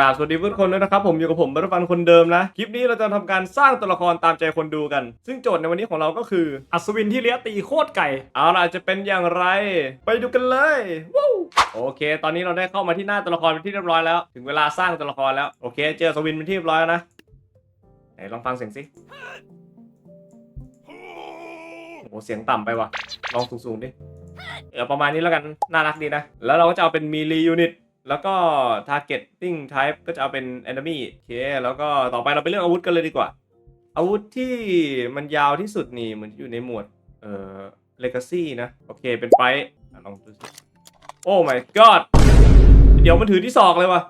ราบสวัสดีทุกคนด้วยนะครับ ผมอยู่กับผมบัตฟันคนเดิมนะ คลิปนี้เราจะทำการสร้างตัวละครตามใจคนดูกัน ซึ่งโจทย์ในวันนี้ของเราก็คือ อัศวินที่เลี้ยตีโคตรไก่ เอาล่ะจะเป็นอย่างไร ไปดูกันเลยวู้โอเค ตอนนี้เราได้เข้ามาที่หน้าตัวละครเป็นที่เรียบร้อยแล้ว ถึงเวลาสร้างตัวละครแล้ว โอเค เจออัศวินเป็นที่เรียบร้อยแล้วนะไหนลองฟังเสียงสิโอ้เสียงต่ำไปว่ะ ลองสูงๆดิ เออประมาณนี้แล้วกัน น่ารักดีนะ แล้วเราก็จะเอาเป็น melee unit แล้วก็ targeting type ก็จะเอาเป็น enemy โอเค แล้วก็ต่อไปเราไปเลือกอาวุธกันเลยดีกว่า อาวุธที่มันยาวที่สุดนี่เหมือนอยู่ในหมวด เอ่อ legacy นะ โอเค เป็นไฟลองดูสิโอ้ my god เดี๋ยวมันถือที่ศอกเลยวะ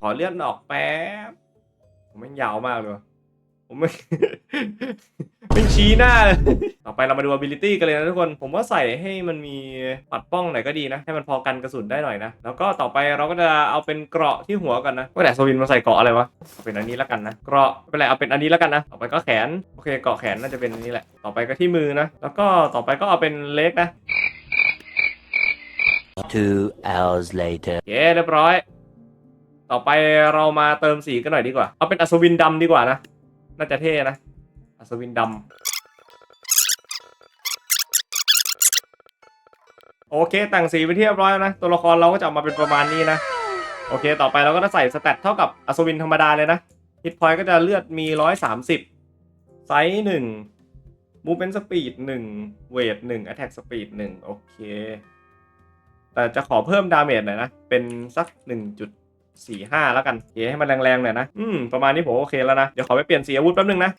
ขอเลื่อนออกแป๊บ ผมแม่ยาวมากเลยผมไม่ เป็นชี้หน้าเลยต่อไปเรามาดู ability กันเลยนะทุกคน ผมว่าใส่ให้มันมีปัดป้องหน่อยก็ดีนะ ให้มันพอกันกระสุนได้หน่อยนะ แล้วก็ต่อไปเราก็จะเอาเป็นเกราะที่หัวกันนะว่าแต่สวินมาใส่เกราะอะไรวะเอาเป็นอันนี้แล้วกันนะ เกราะไม่เป็นไรเอาเป็นอันนี้แล้วกันนะ ต่อไปก็แขน โอเคเกราะแขนน่าจะเป็นอันนี้แหละ ต่อไปก็ที่มือนะ แล้วก็ต่อไปก็เอาเป็นเล็กนะ Two hours later. โอเคเรียบร้อย ต่อไปเรามาเติมสีกันหน่อยดีกว่า เอาเป็นอัศวินดำดีกว่านะ น่าจะเท่นะ อัศวินดำโอเคแต่งสีไปที่เรียบร้อยแล้วนะ ตัวละครเราก็จะออกมาเป็นประมาณนี้นะ โอเค ต่อไปเราก็จะใส่สแตทเท่ากับอัศวินธรรมดาเลยนะฮิตพอยต์ก็จะเลือดมี 130 ไซส์หนึ่งมูเป็นสปีดหนึ่งเวทหนึ่งแอ t แทกสปีดหนึ่งโอเค แต่จะขอเพิ่มดาเมจหน่อยนะ เป็นสัก 1.45 แล้วกันเอให้มันแรงๆหน่อยนะ อืม ประมาณนี้ผมโอเคแล้วนะ เดี๋ยวขอไปเปลี่ยนสีอาวุธแป๊บนึงนะ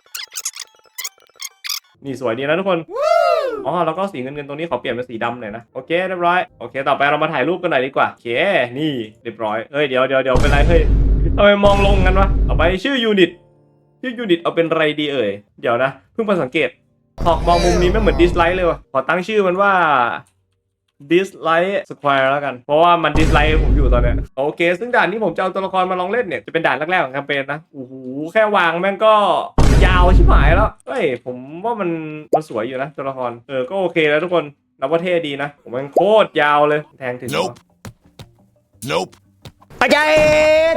นี่สวยดีนะทุกคนอ๋อแล้วก็สีเงินเงินๆตรงนี้ขอเปลี่ยนเป็นสีดำหน่อยนะโอเคเรียบร้อยโอเค ต่อไปเรามาถ่ายรูปกันหน่อยดีกว่าโอเคนี่เรียบร้อยเฮ้ยเดี๋ยวเดี๋ยวเดี๋ยวเป็นไรเฮ้ยทำไมมองลงกันวะต่อไปชื่อยูนิตชื่อยูนิตเอาเป็นไรดีเอ่ยเดี๋ยวนะเพิ่งมาสังเกตหอกมองมุมนี้ไม่เหมือนดิสไลท์เลยว่ะขอตั้งชื่อมันว่า dislike square แล้วกัน เพราะว่ามัน dislike ผมอยู่ตอนเนี้ยโอเค ซึ่งด่านที่ผมจะเอาตัวละครมาลองเล่นเนี่ย จะเป็นด่านแรกๆของแคมเปญนะโอ้โหแค่วางแม่งก็ยาวชิบหายแล้วเฮ้ยผมว่ามันมันสวยอยู่นะตัวละครเออก็โอเคแล้วทุกคนนับว่าเท่ดีนะ ผมมันโคตรยาวเลยแทงถึง Nope Nope อาจารย์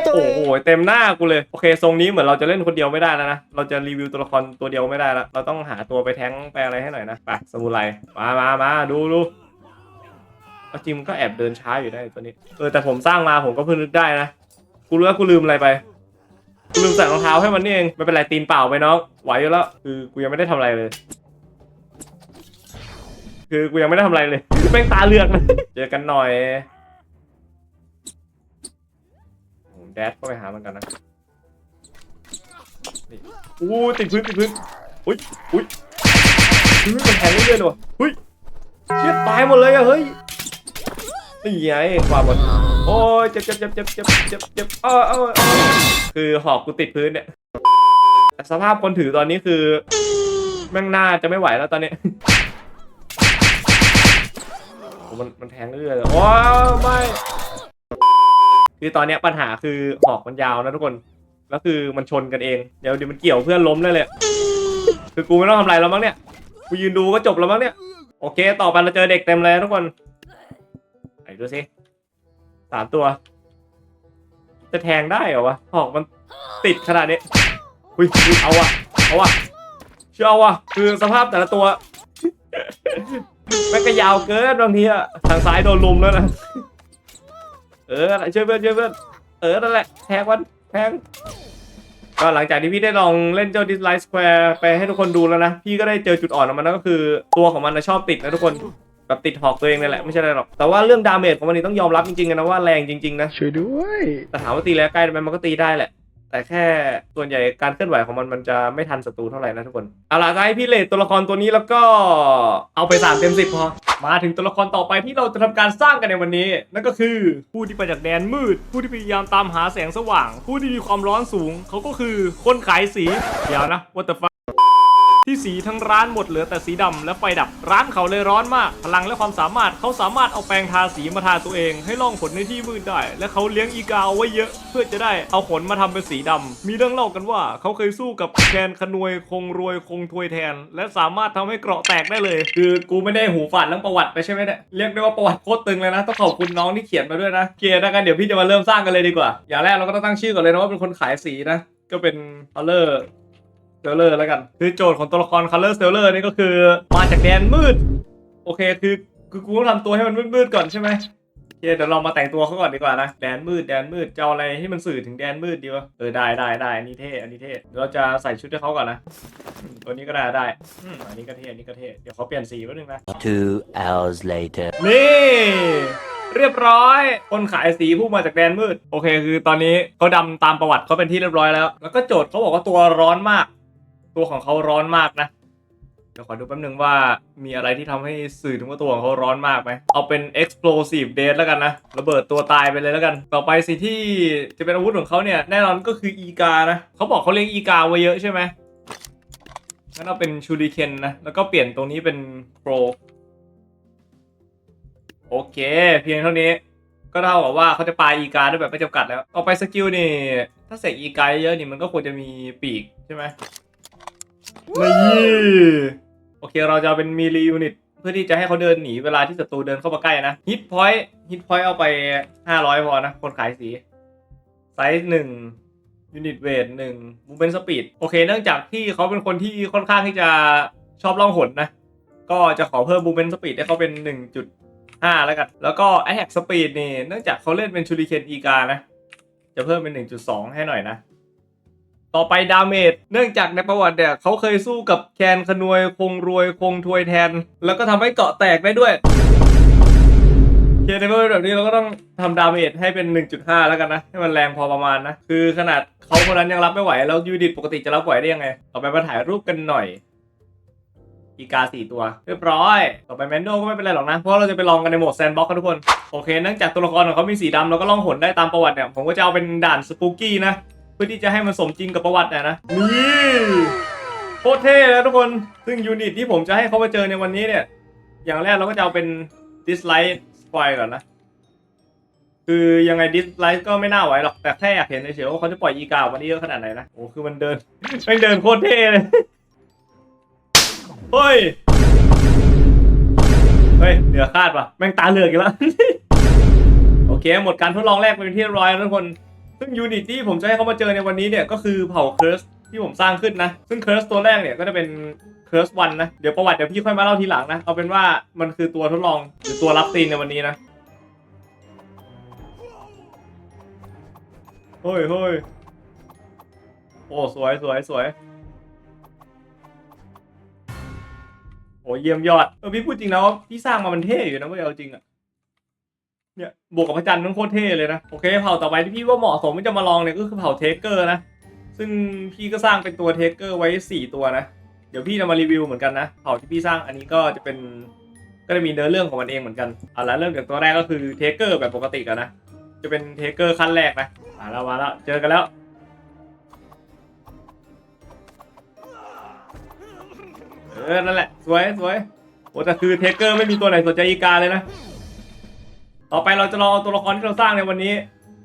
ตัวโอ้โหเต็มหน้ากูเลยโอเคทรงนี้เหมือนเราจะเล่นคนเดียวไม่ได้แล้วนะเราจะรีวิวตัวละครตัวเดียวไม่ได้แล้วเราต้องหาตัวไปแทงไปอะไรให้หน่อยนะไปสมุไรมามามาดูดูเอาจริงมันก็แอบเดินช้าอยู่ได้ตัวนี้เออแต่ผมสร้างมาผมก็เพิ่งนึกได้นะกูรู้ว่ากูลืมอะไรไปกู ลืมใส่รองเท้าให้มันนี่เองไม่เป็นไรตีนเปล่าไปน้องไหวอยู่แล้วคือกูยังไม่ได้ทำอะไรเลย คือกูยังไม่ได้ทำอะไรเลย แม่งตาเลือกเลยเจอกันหน่อยผมแดดก็ไปหามันกันนะนี่อู้ติดพื้นติดพื้นอุ้ยอุ้ยอุ้ยมันแทงเรื่อยๆเลยว่ะอุ้ยเชี่ยตายหมดเลยอะเฮ้ยนี่ไงความหมด โอ้ยเจ็บเจ็บเจ็บเจ็บเจ็บเจ็บเจ็บเออเออเออคือหอกกูติดพื้นเนี่ยแต่สภาพคนถือตอนนี้คือ แม่งหน้าจะไม่ไหวแล้วตอนนี้โอ้มันมันแทงเรื่อยเลยโอ้ยไม่คือตอนเนี้ยปัญหาคือหอกมันยาวนะทุกคนแล้วคือมันชนกันเอง เดี๋ยวเดี๋ยวมันเกี่ยวเพื่อนล้มได้เลยคือกูไม่ต้องทำอะไรแล้วมั้งเนี่ยกูยืนดูก็จบแล้วมั้งเนี่ยโอเค ต่อไปเราเจอเด็กเต็มเลยทุกคน ไหนดูสิ สามตัว จะแทงได้เหรอวะหอกมันติดขนาดนี้อุ้ยอุ๊ยเอาวะเอาวะเชื่อเอาวะคือสภาพแต่ละตัวแม่งก็ยาวเกินบางทีอะทางซ้ายโดนลุมแล้วนะเออช่วยเพื่อนช่วยเพื่อนเออนั่นแหละแทงมันแทงก็หลังจากที่พี่ได้ลองเล่นเจ้า Dislike Square ไปให้ทุกคนดูแล้วนะ พี่ก็ได้เจอจุดอ่อนของมันนั่นก็คือ ตัวของมันนะชอบติดนะทุกคน แบบติดหอกตัวเองนี่แหละไม่ใช่อะไรหรอกแต่ว่าเรื่องดาเมจของมันนี่ต้องยอมรับจริงๆนะว่าแรงจริงๆนะช่วยด้วย แต่ถามว่าตีแล้วใกล้ไหมมันก็ตีได้แหละ แต่แค่ส่วนใหญ่การเคลื่อนไหวของมันมันจะไม่ทันศัตรูเท่าไหร่นะทุกคนเอาล่ะก็ให้พี่เลดตัวละครตัวนี้แล้วก็เอาไป3เต็ม10พอมาถึงตัวละครต่อไปที่เราจะทำการสร้างกันในวันนี้ นั่นก็คือผู้ที่มาจากแดนมืด ผู้ที่พยายามตามหาแสงสว่าง ผู้ที่มีความร้อนสูง เขาก็คือคนขายสีเดี๋ยวนะ what the fuck ที่สีทั้งร้านหมดเหลือแต่สีดำและไฟดับร้านเขาเลยร้อนมาก พลังและความสามารถเขาสามารถเอาแปรงทาสีมาทาตัวเองให้ล่องขนในที่มืดได้ และเขาเลี้ยงอีกาเอาไว้เยอะ เพื่อจะได้เอาขนมาทำเป็นสีดำมีเรื่องเล่ากันว่าเขาเคยสู้กับแคนขนวยคงรวยคงทวยแทน และสามารถทำให้เกราะแตกได้เลย คือกูไม่ได้หูฝาดเรื่องประวัติไปใช่ไหมเนี่ยเรียกได้ว่าประวัติโคตรตึงเลยนะต้องขอบคุณน้องที่เขียนมาด้วยนะโอเคนะกันเดี๋ยวพี่จะมาเริ่มสร้างกันเลยดีกว่า อย่างแรกเราก็ต้องตั้งชื่อก่อนเลยนะว่าเป็นคนขายสีนะก็เป็น color stellar แล้วกัน คือโจทย์ของตัวละคร color stellar นี่ก็คือมาจากแดนมืด โอเคคือคือกูต้องทำตัวให้มันมืดๆก่อนใช่ไหมโอเคเดี๋ยวเรามาแต่งตัวเขาก่อนดีกว่านะแดนมืดแดนมืดจะเอาอะไรให้มันสื่อถึงแดนมืดดีวะเออได้ได้ได้อันนี้เท่อันนี้เท่เดี๋ยวเราจะใส่ชุดให้เขาก่อนนะอืมตัวนี้ก็ได้ได้อืมอันนี้ก็เท่อันนี้ก็เท่เดี๋ยวเขาเปลี่ยนสีแป๊บนึงนะ Two hours later. นี่ เรียบร้อย คนขายสีผู้มาจากแดนมืด โอเค คือตอนนี้เขาดำตามประวัติเขาเป็นที่เรียบร้อยแล้ว แล้วก็โจทย์เขาบอกว่าตัวร้อนมาก ตัวของเขาร้อนมากนะ เดี๋ยวขอดูแป๊บนึงว่ามีอะไรที่ทำให้สื่อถึงว่าตัวของเขาร้อนมากไหม เอาเป็น explosive death แล้วกันนะ ระเบิดตัวตายไปเลยแล้วกัน ต่อไปสิที่จะเป็นอาวุธของเขาเนี่ย แน่นอนก็คืออีกานะ เขาบอกเขาเลี้ยงอีกาไว้เยอะใช่ไหมงั้นเอาเป็นชูริเคนนะ แล้วก็เปลี่ยนตรงนี้เป็นโปรโอเค เพียงเท่านี้ก็เท่ากับว่าเขาจะปายอีกาได้แบบไม่จำกัดแล้วเอาไปสกิลนี่ ถ้าเสกอีกาเยอะๆนี่มันก็ควรจะมีปีกใช่ไหม นี่โอเคเราจะเป็นมีลียูนิตเพื่อที่จะให้เขาเดินหนีเวลาที่ศัตรูเดินเข้ามาใกล้นะฮิตพอยต์ฮิตพอยต์เอาไป500พอนะ คนขายสีไซส์หนึ่งยูนิตเวทหนึ่งมูเมนต์สปีดโอเค เนื่องจากที่เขาเป็นคนที่ค่อนข้างที่จะชอบล่องหนนะ ก็จะขอเพิ่มมูเมนต์สปีดให้เขาเป็น 1.5 แล้วกัน แล้วก็ Attack Speed นี่ เนื่องจากเขาเล่นเป็นชูริเคนอีกานะ จะเพิ่มเป็น 1.2 ให้หน่อยนะ ต่อไปดาเมจ เนื่องจากในประวัติเนี่ยเขาเคยสู้กับแคนขนวยคงรวยคงทวยแทน แล้วก็ทำให้เกาะแตกได้ด้วยเคในเมื่อเป็นแบบนี้เราก็ต้องทำดาเมจให้เป็น 1.5 แล้วกันนะ ให้มันแรงพอประมาณนะ คือขนาดเขาคนนั้นยังรับไม่ไหว แล้วยูนิตปกติจะรับไหวได้ยังไง ต่อไปมาถ่ายรูปกันหน่อย อีกาสี่ตัว เรียบร้อย ต่อไปแมนโดก็ไม่เป็นไรหรอกนะ เพราะเราจะไปลองกันในโหมดแซนด์บ็อกกันทุกคน โอเคเนื่องจากตัวละครของเขามีสีดำแล้วก็ล่องหนได้ตามประวัติเนี่ย ผมก็จะเอาเป็นด่านสปูกี้นะ พื่อที่จะให้มันสมจริงกับประวัติเนี่ยนะนี่โคตรเท่แล้วทุกคนซึ่งยูนิตที่ผมจะให้เขามาเจอในวันนี้เนี่ย อย่างแรกเราก็จะเอาเป็น dislike squire ก่อนนะ คือยังไง dislike ก็ไม่น่าไหวหรอก แต่แค่อยากเห็นเฉยๆว่าเขาจะปล่อยอีกาวันนี้เยอะขนาดไหนนะ โอ้คือมันเดินม่งเดินโคตรเท่เลยเฮ้ย เฮ้ย เหนือคาดว่ะ แม่งตาเหลือกอีกแล้ว โอเค หมดการทดลองแรกไปเป็นที่เรียบร้อยแล้วทุกคน ซึ่งยูนิตที่ผมจะให้เขามาเจอในวันนี้เนี่ยก็คือเผ่าเคิร์สที่ผมสร้างขึ้นนะ ซึ่งเคิร์สตัวแรกเนี่ยก็จะเป็นเคิร์สวันนะ เดี๋ยวประวัติเดี๋ยวพี่ค่อยมาเล่าทีหลังนะ เอาเป็นว่ามันคือตัวทดลองหรือตัวรับตีนในวันนี้นะเฮ้ยเฮ้ยโอ้สวยสวยสวยโอ้เยี่ยมยอดเออพี่พูดจริงนะว่าพี่สร้างมามันเท่อยู่นะเว้ยเอาจริงอะ เนี่ยบวกกับพระจันทร์มันโคตรเท่เลยนะ โอเคเผ่าต่อไปที่พี่ว่าเหมาะสมที่จะมาลองเนี่ยก็คือเผ่าเทเกอร์นะ ซึ่งพี่ก็สร้างเป็นตัวเทเกอร์ไว้สี่ตัวนะ เดี๋ยวพี่จะมารีวิวเหมือนกันนะ เผ่าที่พี่สร้างอันนี้ก็จะเป็นก็จะมีเนื้อเรื่องของมันเองเหมือนกันเอาละเริ่มจากตัวแรกก็คือเทเกอร์แบบปกติกันนะ จะเป็นเทเกอร์ขั้นแรกนะมาแล้วมาแล้วเจอกันแล้วเออนั่นแหละสวยสวยโอ้แต่คือเทเกอร์ไม่มีตัวไหนสนใจอีกาเลยนะ ต่อไปเราจะลองเอาตัวละครที่เราสร้างในวันนี้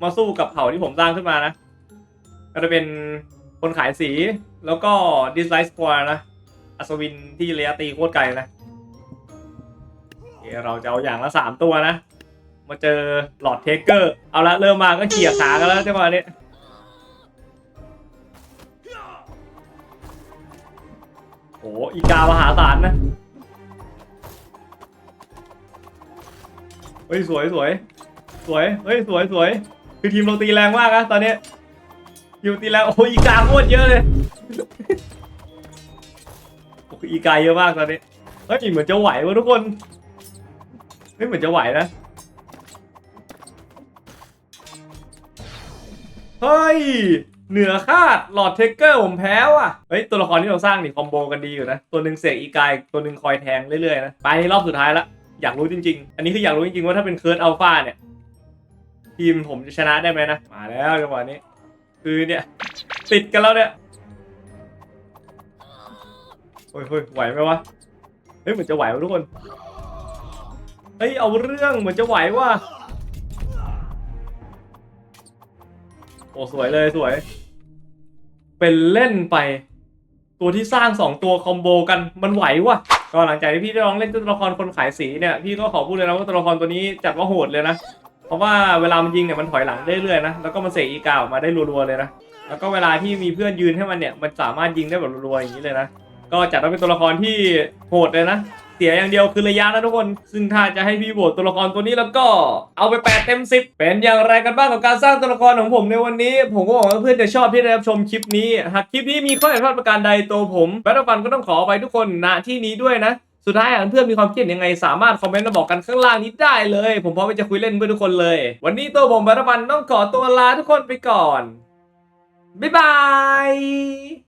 มาสู้กับเผ่าที่ผมสร้างขึ้นมานะ ก็จะเป็นคนขายสีแล้วก็ดิสไลส์สควอนะ อัศวินที่ระยะตีโคตรไกลนะเคเราจะเอาอย่างละสามตัวนะ มาเจอหลอดเทเกอร์ เอาละเริ่มมาก็เขี่ยขากันแล้วจังหวะนี้โอ้อีกามหาศาลนะ เฮ้ยสวยสวย สวยเฮ้ยสวยสวย คือทีมเราตีแรงมากนะตอนนี้ทีมตีแรงโอ้โหอีกาโคตรเยอะเลยโอ้โหอีกาเยอะมากตอนนี้เฮ้ยเหมือนจะไหววะทุกคนเฮ้ยเหมือนจะไหวนะเฮ้ยเหนือคาดหลอดเทคเกอร์ผมแพ้ว่ะ เฮ้ย ตัวละครที่เราสร้างนี่คอมโบกันดีอยู่นะ ตัวหนึ่งเสกอีกาย ตัวหนึ่งคอยแทงเรื่อยๆนะ ไปในรอบสุดท้ายละ อยากรู้จริง ๆ อันนี้คืออยากรู้จริงๆว่าถ้าเป็นเคิร์ดอัลฟาเนี่ย ทีมผมจะชนะได้ไหมนะ มาแล้วจังหวะนี้ คือเนี่ย ติดกันแล้วเนี่ยเฮ้ยเฮ้ยไหวไหมวะ เฮ้ยเหมือนจะไหววะทุกคน เฮ้ยเอาเรื่องเหมือนจะไหวว่ะ โอ้สวยเลยสวย เป็นเล่นไป ตัวที่สร้างสองตัวคอมโบกันมันไหวว่ะ ก็หลังจากที่พี่ได้ลองเล่นตัวละครคนขายสีเนี่ยพี่ก็ขอพูดเลยนะว่าตัวละครตัวนี้จัดว่าโหดเลยนะเพราะว่าเวลามันยิงเนี่ยมันถอยหลังเรื่อยๆนะแล้วก็มันเสกอีกาออกมาได้รัวๆเลยนะแล้วก็เวลาที่มีเพื่อนยืนให้มันเนี่ยมันสามารถยิงได้แบบรัวๆอย่างนี้เลยนะก็จัดว่าเป็นตัวละครที่โหดเลยนะ เสียอย่างเดียวคือระยะนะทุกคน ซึ่งถ้าจะให้พี่โหวตตัวละครตัวนี้แล้วก็เอาไป 8 เต็ม 10 เป็นอย่างไรกันบ้างกับการสร้างตัวละครของผมในวันนี้ ผมก็หวังว่าเพื่อนจะชอบที่ได้รับชมคลิปนี้ หากคลิปนี้มีข้อผิดพลาดประการใดตัวผมแบทฟันก็ต้องขอไปทุกคนณที่นี้ด้วยนะสุดท้ายหากเพื่อนมีความคิดยังไง สามารถคอมเมนต์มาบอกกันข้างล่างนี้ได้เลย ผมพร้อมจะคุยเล่นเพื่อทุกคนเลย วันนี้ตัวผมแบทเทิลฟันต้องขอตัวลาทุกคนไปก่อน บ๊ายบาย